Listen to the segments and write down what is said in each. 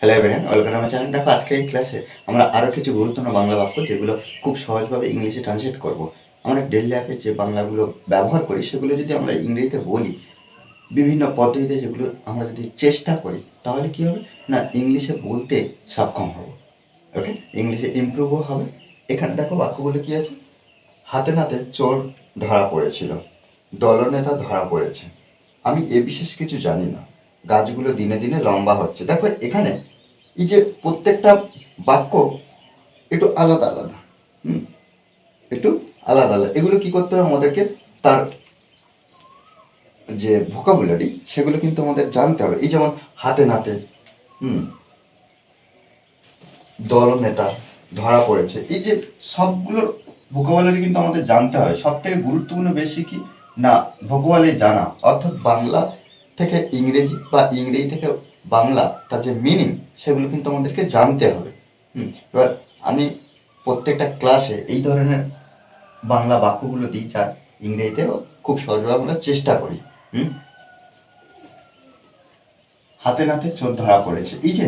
Hello everyone welcome আমার channel দেখো, আজকে এই ক্লাসে আমরা আরও কিছু গুরুত্বপূর্ণ বাংলা বাক্য যেগুলো খুব সহজভাবে ইংলিশে ট্রান্সলেট করব। আমরা ডেলি লাইফে যে বাংলাগুলো ব্যবহার করি, সেগুলো যদি আমরা ইংরেজিতে বলি, বিভিন্ন পদ্ধতিতে যেগুলো আমরা যদি চেষ্টা করি, তাহলে কি হবে? না, ইংলিশে বলতে সক্ষম হব। ওকে ইংলিশে ইমপ্রুভও হবে। এখানে দেখো বাক্যগুলো কি আছে? হাতে নাতে চোর ধরা পড়েছিল, দলনেতা ধরা পড়েছে। আমি এ বিশেষ কিছু জানি না। গাছগুলো দিনে দিনে লম্বা হচ্ছে। দেখো, এখানে এই যে প্রত্যেকটা বাক্য একটু আলাদা আলাদা, হুম? একটু আলাদা আলাদা। এগুলো কি করতে হবে আমাদেরকে? তার যে ভোকাবুলারি সেগুলো কিন্তু আমাদের জানতে হবে। এই যেমন হাতে নাতে, হুম? দল নেতা ধরা পড়েছে। এই যে সবগুলোর ভোকাবুলারি কিন্তু আমাদের জানতে হয় সব থেকে গুরুত্বপূর্ণ বেশি কি? না ভোকাবুলারি জানা। অর্থাৎ বাংলা থেকে ইংরেজি বা ইংরেজি থেকে বাংলা, তার যে মিনিং সেগুলো কিন্তু আমাদেরকে জানতে হবে। হুম, এবার আমি প্রত্যেকটা ক্লাসে এই ধরনের বাংলা বাক্যগুলো দিই, যা ইংরেজিতেও খুব সহজভাবে আমরা চেষ্টা করি। হুম, হাতে নাতে চোর ধরা পড়েছে। এই যে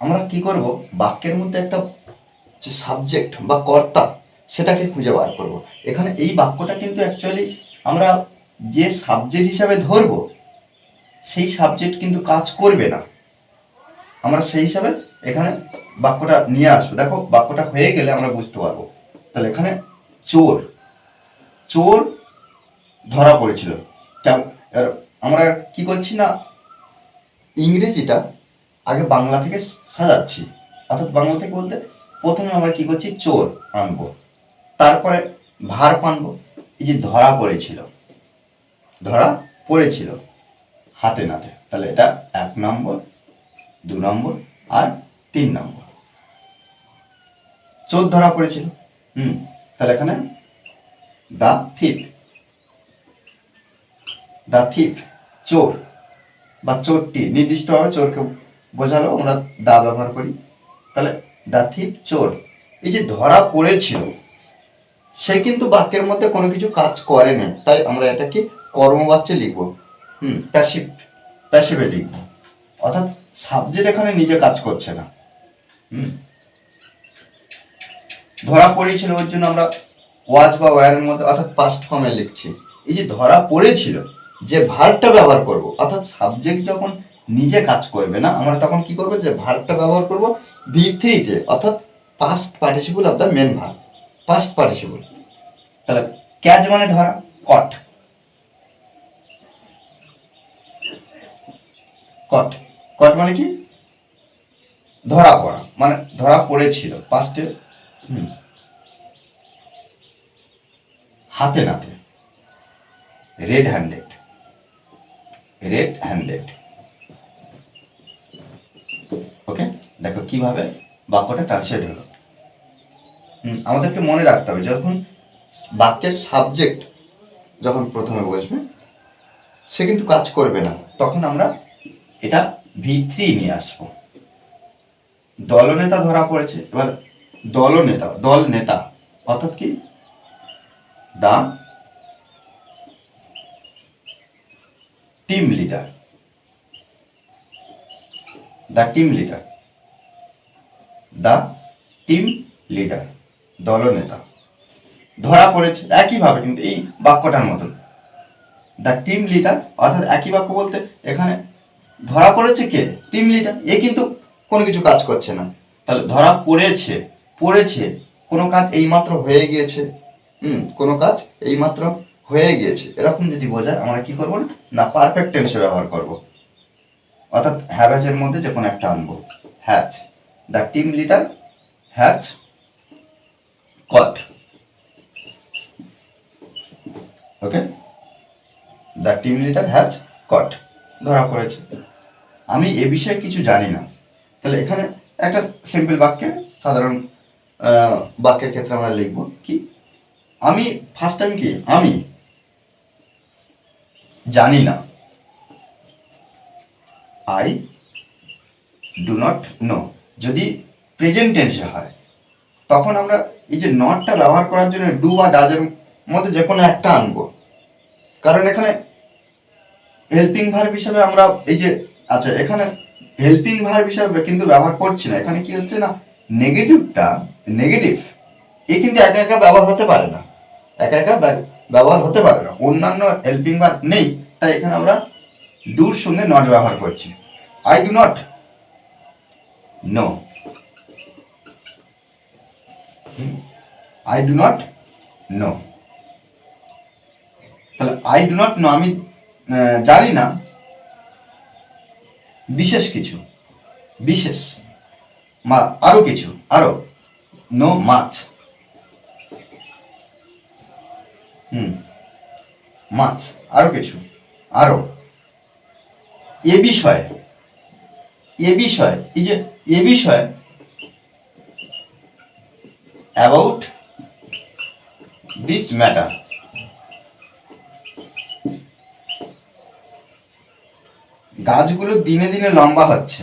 আমরা কি করব? বাক্যের মধ্যে একটা যে সাবজেক্ট বা কর্তা, সেটাকে খুঁজে বার করব। এখানে এই বাক্যটা কিন্তু অ্যাকচুয়ালি আমরা যে সাবজেক্ট হিসাবে ধরবো সেই সাবজেক্ট কিন্তু কাজ করবে না। আমরা সেই হিসাবে এখানে বাক্যটা নিয়ে আসব। দেখো, বাক্যটা হয়ে গেলে আমরা বুঝতে পারব। তাহলে এখানে চোর। চোর ধরা পড়েছিল। আমরা কি করছি না? ইংরেজিটা আগে বাংলা থেকে সাজাচ্ছি। অর্থাৎ বাংলা থেকে বলতে প্রথমে আমরা কি করছি? চোর আনব। তারপরে ভার আনব এই যে ধরা পড়েছিল। ধরা পড়েছিল। হাতে নাতে। তাহলে এটা এক নম্বর, দু নম্বর আর তিন নম্বর। চোর ধরা পড়েছিল। হুম, তাহলে এখানে দা থিপ দা থিপ চোর বা চোরটি, নির্দিষ্টভাবে চোরকে বোঝালো, আমরা দা ব্যবহার করি। তাহলে দা থিপ চোর। এই যে ধরা পড়েছিল, সে কিন্তু বাক্যের মধ্যে কোনো কিছু কাজ করেনি। তাই আমরা এটাকে কর্মবাচ্যে লিখব। হুম। প্যাসিভ প্যাসিভে লিখব অর্থাৎ সাবজেক্ট এখানে নিজে কাজ করছে না। হুম। ধরা পড়েছিল ওর জন্য আমরা ওয়াজ বা ওয়ারের মধ্যে, অর্থাৎ পাস্ট ফর্মে লিখছি। এই যে ধরা পড়েছিল, যে ভার্বটা ব্যবহার করব, অর্থাৎ সাবজেক্ট যখন নিজে কাজ করবে না, আমরা তখন কি করব, যে ভার্বটা ব্যবহার করব ভি থ্রিতে অর্থাৎ past participle of the main verb past participle তাহলে ক্যাচ মানে ধরা কট কট কট মানে কি? ধরা পড়া। মানে ধরা পড়েছিল। পাস্টে হাতে নাতে। Red handed red handed okay দেখো কীভাবে বাক্যটা ট্রান্সলেট হলো। আমাদেরকে মনে রাখতে হবে, যখন বাক্যের সাবজেক্ট যখন প্রথমে বসবে, সে কিন্তু কাজ করবে না। তখন আমরা এটা ভি থ্রি নিয়ে আসব। দলনেতা ধরা পড়েছে। এবার দলনেতা দল নেতা, অর্থাৎ কি? The team leader the team leader the team leader দলনেতা ধরা পড়েছে একইভাবে কিন্তু এই বাক্যটার মতন। দ্য টিম লিডার অর্থাৎ একই বাক্য বলতে এখানে ধরা পড়েছে কে? টিম লিডার এ কিন্তু কোনো কিছু কাজ করছে না। তাহলে ধরা পড়েছে পড়েছে, কোনো কাজ এইমাত্র হয়ে গিয়েছে। হুম, কোনো কাজ এইমাত্র হয়ে গিয়েছে। এরকম যদি বোঝায়, আমরা কি করব না? পারফেক্ট টেন্সে ব্যবহার করব। অর্থাৎ হ্যাভেজের মধ্যে যে কোনো একটা আনব। Has the team leader has caught okay the team leader has caught ধরা পড়েছে। আমি এ বিষয়ে কিছু জানি না। তাহলে এখানে একটা সিম্পল বাক্যে, সাধারণ বাক্যের ক্ষেত্রে আমরা লিখব কি, আমি ফার্স্ট টাইম কি, আমি জানি না। আই ডু নট নো যদি প্রেজেন্ট টেন্সে হয়, তখন আমরা এই যে নটটা ব্যবহার করার জন্য ডু বা ডাজের মধ্যে যে কোনো একটা আনব। কারণ এখানে হেল্পিং ভার্ব হিসেবে আমরা এই যে আচ্ছা এখানে হেল্পিং ভার্ব হিসাবে কিন্তু ব্যবহার করছি না। এখানে কি হচ্ছে না? নেগেটিভটা নেগেটিভ এ কিন্তু একা একা ব্যবহার হতে পারে না। একা একা ব্যবহার হতে পারে না। অন্যান্য হেল্পিং ভার্ব নেই, তাই এখানে আমরা ডুর সঙ্গে নট ব্যবহার করছি। I do not know I do not know তাহলে আই ডু নট নো আমি জানি না বিশেষ কিছু, বিশেষ, মা, আরও কিছু, আরও, নো মাছ। হুম, মাছ, আরও কিছু, আরও। এ বিষয়ে এ বিষয়ে, এই যে এ বিষয়ে অ্যাবাউট দিস ম্যাটার গাছগুলো দিনে দিনে লম্বা হচ্ছে।